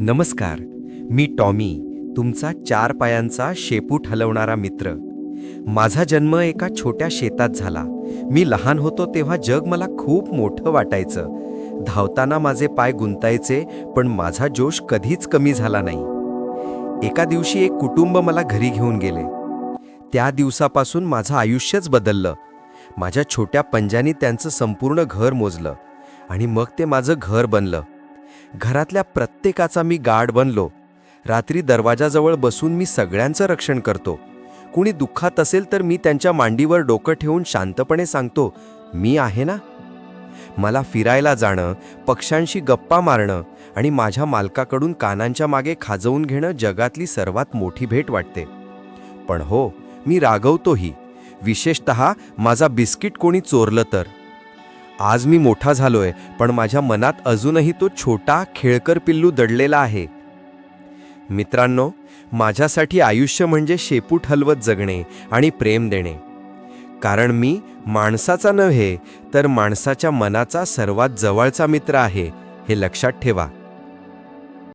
नमस्कार मी टॉमी तुमचा चार पायांचा शेपूट हलवणारा मित्र. माझा जन्म एका छोट्या शेतात झाला. मी लहान होतो तेव्हा जग मला खूप मोठं वाटायचं. धावताना माझे पाय गुंतायचे पण माझा जोश कधीच कमी झाला नाही. एका दिवशी एक कुटुंब मला घरी घेऊन गेले. त्या दिवसापासून माझं आयुष्यच बदललं. माझ्या छोट्या पंजानी त्यांचं संपूर्ण घर मोजलं आणि मग ते माझं घर बनलं. घरातल्या प्रत्येकाचा मी गार्ड बनलो. रात्री दरवाजाजवळ बसून मी सगळ्यांचं रक्षण करतो. कुणी दुःखात असेल तर मी त्यांच्या मांडीवर डोकं ठेवून शांतपणे सांगतो मी आहे ना? मला फिरायला जाणं पक्ष्यांशी गप्पा मारणं आणि माझ्या मालकाकडून कानांच्या मागे खाजवून घेणं जगातली सर्वात मोठी भेट वाटते. पण हो मी रागवतोही. विशेषत माझा बिस्किट कोणी चोरलं तर. आज मी मोठा झालोय पण माझ्या मनात अजूनही तो छोटा खेळकर पिल्लू दडलेला आहे. मित्रांनो माझ्यासाठी आयुष्य म्हणजे शेपूट हलवत जगणे आणि प्रेम देणे. कारण मी माणसाचा नव्हे तर माणसाच्या मनाचा सर्वात जवळचा मित्र आहे हे लक्षात ठेवा.